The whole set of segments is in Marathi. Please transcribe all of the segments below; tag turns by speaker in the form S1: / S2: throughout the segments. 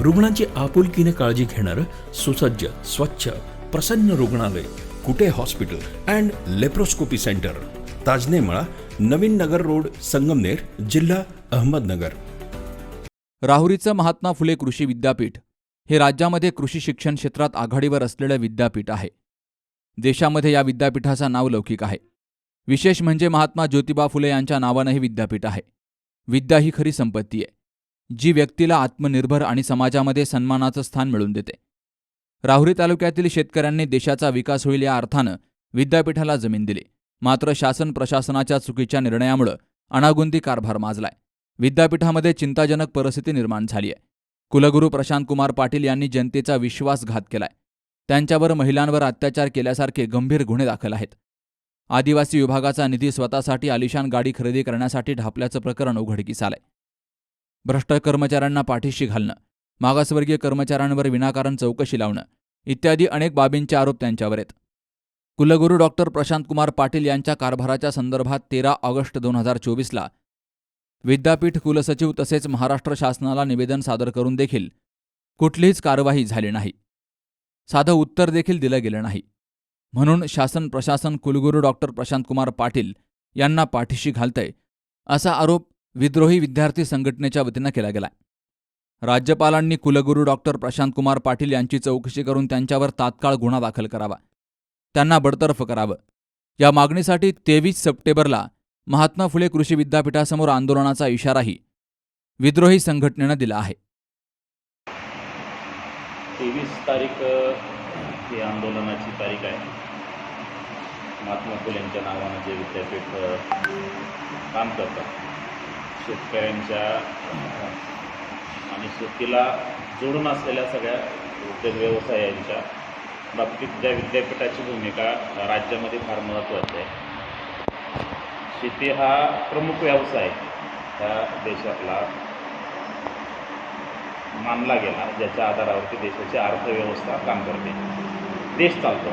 S1: रुग्णांची आपुलकीने काळजी घेणारं सुसज्ज स्वच्छ प्रसन्न रुग्णालय Kute hospital and laparoscopy centre Tajnemala Navin Nagar road Sangamner जिल्हा अहमदनगर.
S2: राहुरीचं महात्मा फुले कृषी विद्यापीठ हे राज्यामध्ये कृषी शिक्षण क्षेत्रात आघाडीवर असलेलं विद्यापीठ आहे. देशामध्ये या विद्यापीठाचा नाव लौकिक आहे. विशेष म्हणजे महात्मा ज्योतिबा फुले यांच्या नावानं हे विद्यापीठ आहे. विद्या ही खरी संपत्ती आहे. जी व्यक्तीला आत्मनिर्भर आणि समाजामध्ये सन्मानाचं स्थान मिळवून देते. राहुरी तालुक्यातील शेतकऱ्यांनी देशाचा विकास होईल या अर्थानं विद्यापीठाला जमीन दिली. मात्र शासन प्रशासनाच्या चुकीच्या निर्णयामुळं अनागुंदी कारभार माजलाय. विद्यापीठामध्ये चिंताजनक परिस्थिती निर्माण झाली आहे कुलगुरू प्रशांत कुमार पाटील यांनी जनतेचा विश्वासघात केलाय. त्यांच्यावर महिलांवर अत्याचार केल्यासारखे गंभीर गुन्हे दाखल आहेत. आदिवासी विभागाचा निधी स्वतःसाठी आलिशान गाडी खरेदी करण्यासाठी ढापल्याचं प्रकरण उघडकीस आलंय. भ्रष्ट कर्मचाऱ्यांना पाठीशी घालणं मागासवर्गीय कर्मचाऱ्यांवर विनाकारण चौकशी लावणं इत्यादी अनेक बाबींचे आरोप त्यांच्यावर आहेत. कुलगुरू डॉक्टर प्रशांतकुमार पाटील यांच्या कारभाराच्या संदर्भात तेरा ऑगस्ट दोन हजार चोवीसला विद्यापीठ कुलसचिव तसेच महाराष्ट्र शासनाला निवेदन सादर करून देखील कुठलीच कारवाई झाली नाही. साधं उत्तर देखील दिलं गेलं नाही. म्हणून शासन प्रशासन कुलगुरू डॉक्टर प्रशांतकुमार पाटील यांना पाठीशी घालतंय असा आरोप विद्रोही विद्यार्थी संघटनेच्या वतीनं केला गेलाय. राज्यपालांनी कुलगुरू डॉक्टर प्रशांत कुमार पाटील यांची चौकशी करून त्यांच्यावर तात्काळ गुन्हा दाखल करावा. त्यांना बडतर्फ करावं. या मागणीसाठी तेवीस सप्टेंबरला महात्मा फुले कृषी विद्यापीठासमोर आंदोलनाचा इशाराही विद्रोही संघटनेनं दिला आहे.
S3: तेवीस तारीख ही आंदोलनाची तारीख आहे. महात्मा फुलेंच्या नावानं जे विद्यापीठ काम करतात शेतकऱ्यांच्या आणि शेतीला जोडून असलेल्या सगळ्या उद्योग व्यवसायांच्या बाबतीत ज्या विद्यापीठाची भूमिका राज्यामध्ये फार महत्त्वाची आहे. शेती हा प्रमुख व्यवसाय ह्या देशातला मानला गेला ज्याच्या आधारावरती देशाची अर्थव्यवस्था काम करते. देश चालतो.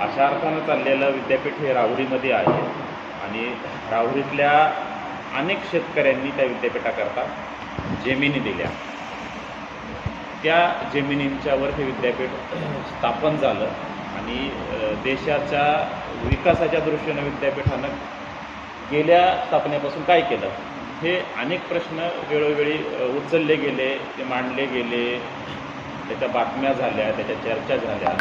S3: अशा अर्थानं चाललेलं विद्यापीठ हे राहुरीमध्ये आहे. आणि राहुरीतल्या अनेक शेतकऱ्यांनी त्या विद्यापीठाकरता जमिनी दिल्या. त्या जमिनींच्यावर हे विद्यापीठ स्थापन झालं आणि देशाच्या विकासाच्या दृष्टीनं विद्यापीठानं गेल्या स्थापनेपासून काय केलं? हे अनेक प्रश्न वेळोवेळी उचलले गेले ते मांडले गेले. त्याच्या बातम्या झाल्या त्याच्या चर्चा झाल्या.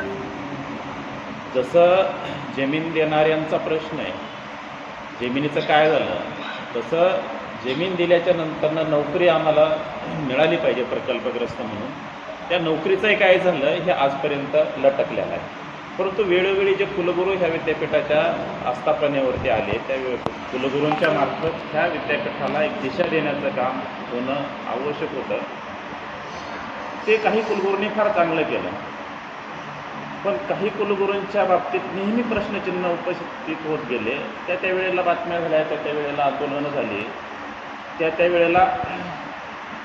S3: जसं जमीन देणाऱ्यांचा प्रश्न आहे जमिनीचं काय झालं? तसं जमीन दिल्याच्या नंतरनं नोकरी आम्हाला मिळाली पाहिजे प्रकल्पग्रस्त म्हणून. त्या नोकरीचंही काय झालं हे आजपर्यंत लटकलेलं आहे. परंतु वेळोवेळी जे कुलगुरू ह्या विद्यापीठाच्या आस्थापनेवरती आले त्या कुलगुरूंच्या मार्फत ह्या विद्यापीठाला एक दिशा देण्याचं काम होणं आवश्यक होतं. ते काही कुलगुरूंनी फार चांगलं केलं. पण काही कुलगुरूंच्या बाबतीत नेहमी प्रश्नचिन्ह उपस्थित होत गेले. त्या त्या वेळेला बातम्या झाल्या त्या त्या वेळेला आंदोलनं झाली. त्या त्या वेळेला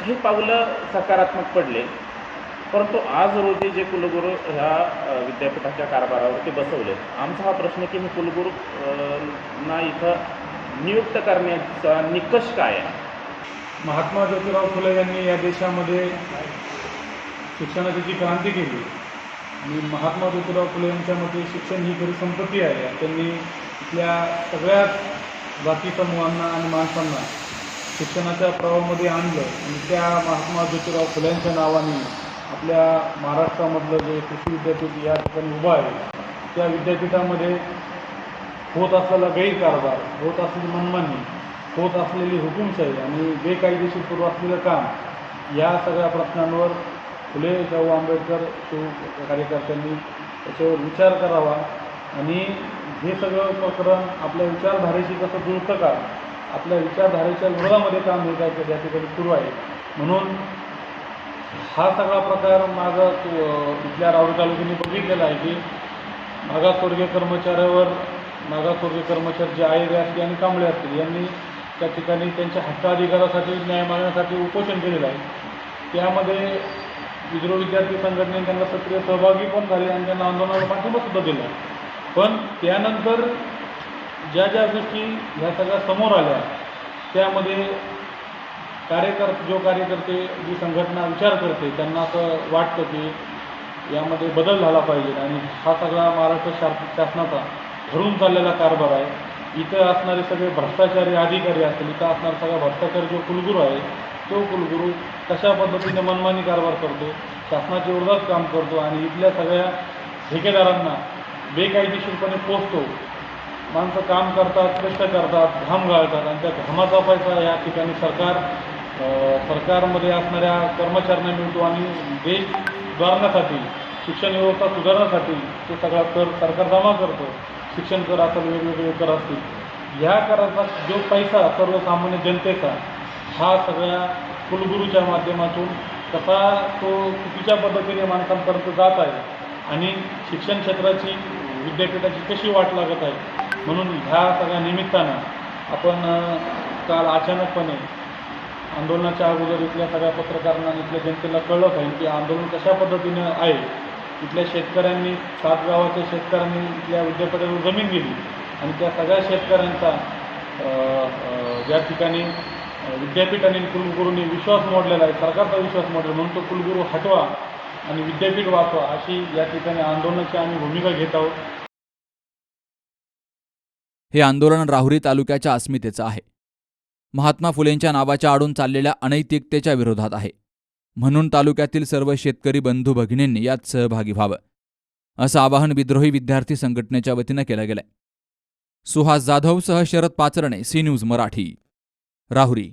S3: काही पावलं सकारात्मक पडले. परंतु आज रोजी जे कुलगुरू ह्या विद्यापीठाच्या कारभारावरती बसवले आमचा हा प्रश्न की हे कुलगुरू ना इथं नियुक्त करण्याचा निकष काय आहे?
S4: महात्मा ज्योतिराव फुले यांनी या देशामध्ये शिक्षणाची जी क्रांती केली आणि महात्मा ज्योतिराव फुले यांच्या मते शिक्षण ही खरी संपत्ती आहे. त्यांनी इथल्या सगळ्याच जाती समूहांना आणि माणसांना शिक्षणाच्या प्रवाहामध्ये आणलं. आणि त्या महात्मा ज्योतिराव फुल्यांच्या नावाने आपल्या महाराष्ट्रामधलं जे कृषी विद्यापीठ या ठिकाणी उभं आहे त्या विद्यापीठामध्ये होत असलेला गैरकारभार होत असलेली मनमानी होत असलेली हुकुमशाही आणि बेकायदेशीर सुरू असलेलं काम या सगळ्या प्रश्नांवर फुले शाहू आंबेडकर शिव कार्यकर्त्यांनी त्याच्यावर विचार करावा. आणि हे सगळं प्रकरण आपल्या विचारधारेशी कसं जुळतं का? आपल्या विचारधारेच्या विरोधामध्ये काम हे काय त्या ठिकाणी सुरू आहे. म्हणून हा सगळा प्रकार माझा इथल्या राऊरी तालुक्याने बघितलेला आहे की मागासवर्गीय कर्मचाऱ्यावर मागासवर्गीय कर्मचारी जे आयरे असतील आणि कांबळे असतील यांनी त्या ठिकाणी त्यांच्या हक्काधिकारासाठी न्याय मागण्यासाठी उपोषण केलेलं आहे. त्यामध्ये विद्रोह विद्यार्थी संघटनेने त्यांना सक्रिय सहभागी पण झाले आणि त्यांना आंदोलनाला पाठिंबा सुद्धा दिला. पण त्यानंतर ज्या ज्या गोष्टी ह्या सगळ्या समोर आल्या त्यामध्ये कार्यकर जो कार्यकर्ते जी संघटना विचार करते त्यांना असं वाटतं की यामध्ये बदल झाला पाहिजे आणि हा सगळा महाराष्ट्र शा शासनाचा धरून चाललेला कारभार आहे. इथं असणारे सगळे भ्रष्टाचारी अधिकारी असतील इथं असणारा सगळा भ्रष्टाचारी जो कुलगुरू आहे तो कुलगुरू कशा पद्धतीने मनमानी कारभार करतो शासनाच्या विरोधात काम करतो आणि इथल्या सगळ्या ठेकेदारांना बेकायदेशीरपणे पोचतो. माणसं काम करतात कष्ट करतात घाम गाळतात आणि त्या घामाचा पैसा या ठिकाणी सरकार सरकारमध्ये असणाऱ्या कर्मचाऱ्यांना मिळतो आणि देश सुधारण्यासाठी शिक्षण व्यवस्था सुधारण्यासाठी तो सगळा कर सरकार जमा करतो. शिक्षण कर असेल वेगवेगळे कर असतील. ह्या कराचा जो पैसा सर्वसामान्य जनतेचा हा सगळ्या कुलगुरूच्या माध्यमातून कसा तो चुकीच्या पद्धतीने माणसांपर्यंत जात आहे आणि शिक्षण क्षेत्राची विद्यापीठाची कशी वाट लागत आहे. म्हणून ह्या सगळ्या निमित्तानं आपण काल अचानकपणे आंदोलनाच्या अगोदर इथल्या सगळ्या पत्रकारांना इथल्या जनतेला कळलं पाहिजे की आंदोलन कशा पद्धतीनं आहे. इथल्या शेतकऱ्यांनी सात गावाच्या शेतकऱ्यांनी इथल्या विद्यापीठावर जमीन गेली आणि त्या सगळ्या शेतकऱ्यांचा ज्या ठिकाणी विद्यापीठ आणि कुलगुरूंनी विश्वास मोडलेला आहे सरकारचा विश्वास मोडला म्हणून तो कुलगुरू हटवा आणि विद्यापीठ वाचवा अशी या ठिकाणी आंदोलनाची आम्ही भूमिका घेत आहोत.
S2: हे आंदोलन राहुरी तालुक्याच्या अस्मितेचं आहे. महात्मा फुलेंच्या नावाच्या आडून चाललेल्या अनैतिकतेच्या विरोधात आहे. म्हणून तालुक्यातील सर्व शेतकरी बंधू भगिनींनी यात सहभागी व्हावं असं आवाहन विद्रोही विद्यार्थी संघटनेच्या वतीनं केलं गेलंय. सुहास जाधवसह शरद पाचरणे सी न्यूज मराठी राहुरी.